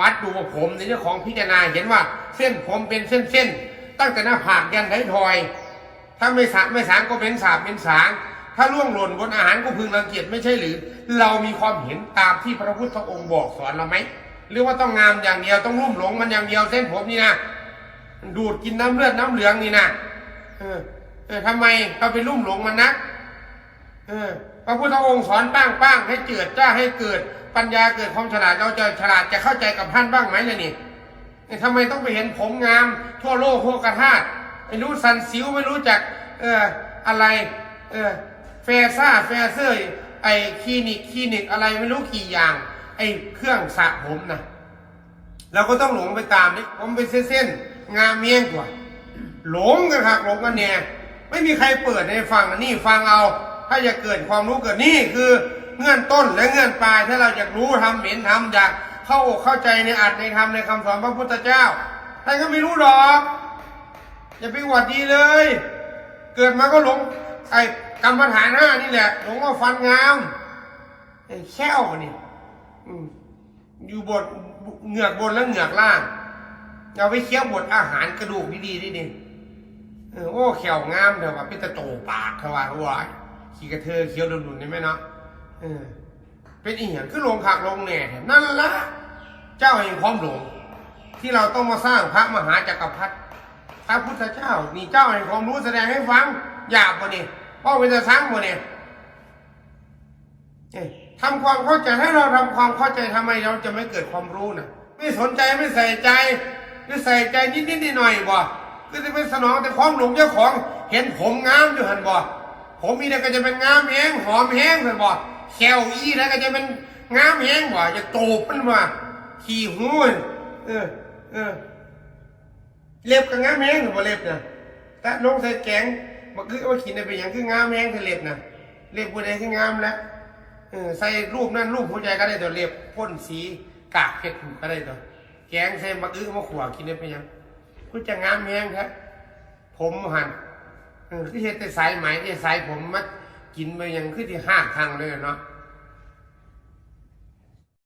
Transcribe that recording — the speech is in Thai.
วัดดูว่าผมในเรื่องของพิจารณาเห็นว่า เส้นผมเป็นเส้นๆตั้งแต่หน้าผากยันไทยทอย ถ้าไม่สางไม่สางก็เป็นสาบเป็นสาง ถ้าล่วงหล่นบนอาหารก็พึงรังเกียจไม่ใช่หรือ เรามีความเห็นตามที่พระพุทธองค์บอกสอนเราไหมหรือว่าต้องงามอย่างเดียวต้องรุ่มหลงมันอย่างเดียวเส้นผมนี่นะดูดกินน้ำเลือดน้ำเหลืองนี่นะเออเออทำไมเราไปรุ่มหลงมันนะเออพระพุทธองค์สอนป้างป้างให้เกิดจ้าให้เกิด ปัญญาเกิดความฉลาดเราจะฉลาดจะเข้าใจกับท่านบ้างไหมล่ะนี่ทำไมต้องไปเห็นผมงาม ทั่วโลกทั่วกระทาดไม่รู้สันสิวไม่รู้จักเอออะไรเออแฟซ่าแฟเซอร์ไอคลินิกคลินิกอะไรไม่รู้กี่อย่าง ไอเครื่องสระผมนะเราก็ต้องหลงไปตามนี่ผมเป็นเส้นๆงามเมียงกว่า หลงกันครับหลงกันเนี่ยไม่มีใครเปิดให้ฟังนะนี่ฟังเอา ถ้าอยากเกิดความรู้เกิดนี่คือ เงื่อนต้นและเงื่อนปลายถ้าเราอยากรู้ทำเห็นทำอยากเข้าอกเข้าใจในอัดในธรรมในคำสอนพระพุทธเจ้าท่านก็ไม่รู้หรอกอย่าไปหวัดดีเลย เกิดมาก็หลงไอ้กรรมฐานห้านี่แหละหลงว่าฟันงามไอ้แค่วนี่อยู่บนเหงือกบนและเหงือกล่างเอาไปเคี้ยวบดอาหารกระดูกดีๆดิดิเออโอ้แขวงามเถอะว่าเป็นตะโตปากเขาว่าเขาว่าขี่กระเทอเคี้ยวดุนๆได้ไหมเนาะ เออ เป็นอีหยังคือลงขักลงแหน่นั่นละเจ้าแห่งความหลง ที่เราต้องมาสร้างพระมหาจักรพรรดิพระพุทธเจ้านี่เจ้าแห่งความรู้แสดงให้ฟังหยาบบ่เนี่ยว่าเป็นจะสร้างบ่เนี่ยทำความเข้าใจให้เราทำความเข้าใจทำไมเราจะไม่เกิดความรู้นะไม่สนใจไม่ใส่ใจไม่ใส่ใจนิดนิดหน่อยบ่ก็จะเป็นสนองแต่ความหลงเจ้าของ เห็นผมงามอยู่หันบ่ผมมีแต่ก็จะเป็นงามแห้งหอมแห้งหันบ่ แขวอีแล้วก็จะเป็นงามแห้งบ่จะโตบมันว่าขี่หูนเออ เออ เล็บกับงามแห้งหรือบ่าเล็บนะแต่ลงใส่แกงมันคือว่าขีดในเป็นอย่างคืองามแห้งคือเล็บนะเล็บบุได้คืองามแล้วเออใส่รูปนั่นรูปหัวใจก็ได้ตัวเล็บพ่นสีกากเพชรก็ได้ตัวแกงใส่มะอื้อมะขวากินได้เป็นยังคุณจะงามแห้งครับผมหันเออคือเฮ็ดแต่สายไหมแต่สายผมมัด กินไปยังคือที่ห้าทางเลยเนาะ